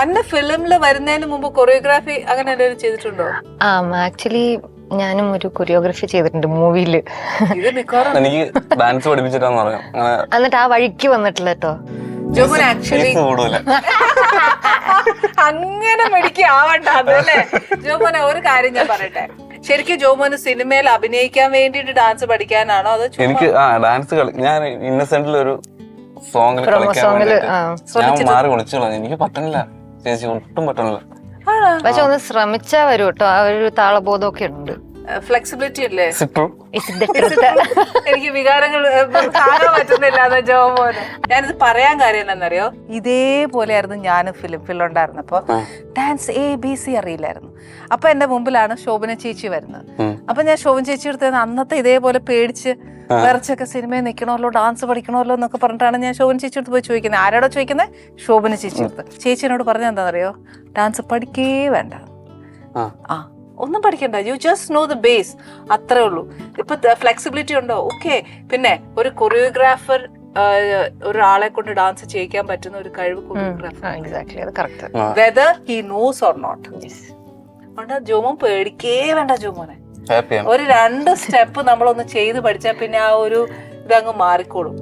അന്ന ഫിലിമിൽ വരുന്നതിന് മുമ്പ് കൊറിയോഗ്രാഫി അങ്ങനെ എന്തെങ്കിലും ചെയ്തിട്ടുണ്ടോ? ആ ആക്ച്വലി ഞാനും ഒരു കൊറിയോഗ്രഫി ചെയ്തിട്ടുണ്ട് മൂവിയിൽ. ഇത് എനിക്ക് ഡാൻസ് പഠിപ്പിച്ചിട്ടാന്ന് എന്നിട്ട് ആ വഴിക്ക് വന്നിട്ടില്ല കേട്ടോ ജോമോൻ ആക്ച്വലി അങ്ങനെ മെഡിക്ക് ആവണ്ട അതല്ലേ? ജോമോനെ ഒരു കാര്യം ഞാൻ പറയട്ടെ. ശരിക്കും ജോമോന് സിനിമയിൽ അഭിനയിക്കാൻ വേണ്ടിയിട്ട് ഡാൻസ് പഠിക്കാനാണോ അതോ എനിക്ക് ആ ഡാൻസ് ഞാൻ ഇന്നസെന്റിൽ ഒരു സോങ്ങിൽ ഞാൻ മാറി വിളിച്ചോളാം എനിക്ക് പറ്റണില്ല. ചേച്ചി ഒട്ടും പറ്റണില്ല. പക്ഷെ ഒന്ന് ശ്രമിച്ചാ വരും കേട്ടോ. ആ ഒരു താളബോധമൊക്കെ ഉണ്ട്. ഫ്ലെക്സിബിലിറ്റി അല്ലേ എനിക്ക് വികാരങ്ങൾ താങ്ങാൻ പറ്റുന്നില്ല ഞാനിത് പറയാൻ കാര്യം എന്താണെന്നറിയോ? ഇതേപോലെയായിരുന്നു ഞാൻ ഫിലിം ഉണ്ടായിരുന്നപ്പോ ഡാൻസ് എ ബി സി അറിയില്ലായിരുന്നു. അപ്പൊ എന്റെ മുമ്പിലാണ് ശോഭന ചേച്ചി വരുന്നത്. അപ്പൊ ഞാൻ ശോഭന ചേച്ചി എടുത്തത് അന്നത്തെ ഇതേപോലെ പേടിച്ച് വിറച്ചൊക്കെ സിനിമയിൽ നിൽക്കണമല്ലോ ഡാൻസ് പഠിക്കണമല്ലോ എന്നൊക്കെ പറഞ്ഞിട്ടാണ് ഞാൻ ശോഭന ചേച്ചി അടുത്ത് പോയി ചോദിക്കുന്നത്. ആരോടോ ചോദിക്കുന്നത്? ശോഭന ചേച്ചി അടുത്ത്. ചേച്ചി എന്നോട് പറഞ്ഞ എന്താണെന്നറിയോ? ഡാൻസ് പഠിക്കേ വേണ്ട. ആ. ആ. ഒന്നും പഠിക്കണ്ട. You just know the base അത്രേ ഉള്ളൂ. ഇപ്പൊ ഫ്ലെക്സിബിലിറ്റി ഉണ്ടോ? ഓക്കെ പിന്നെ ഒരു കൊറിയോഗ്രാഫർ ഒരാളെ കൊണ്ട് ഡാൻസ് ചെയ്യിക്കാൻ പറ്റുന്ന ഒരു കഴിവ് choreographer whether he knows or not അതുകൊണ്ട് ജോമോൻ പേടിക്കേ വേണ്ട ജോമോനെ. ഒരു രണ്ട് സ്റ്റെപ്പ് നമ്മളൊന്ന് ചെയ്ത് പഠിച്ചാൽ പിന്നെ ആ ഒരു ഇതങ്ങ് മാറിക്കോളും.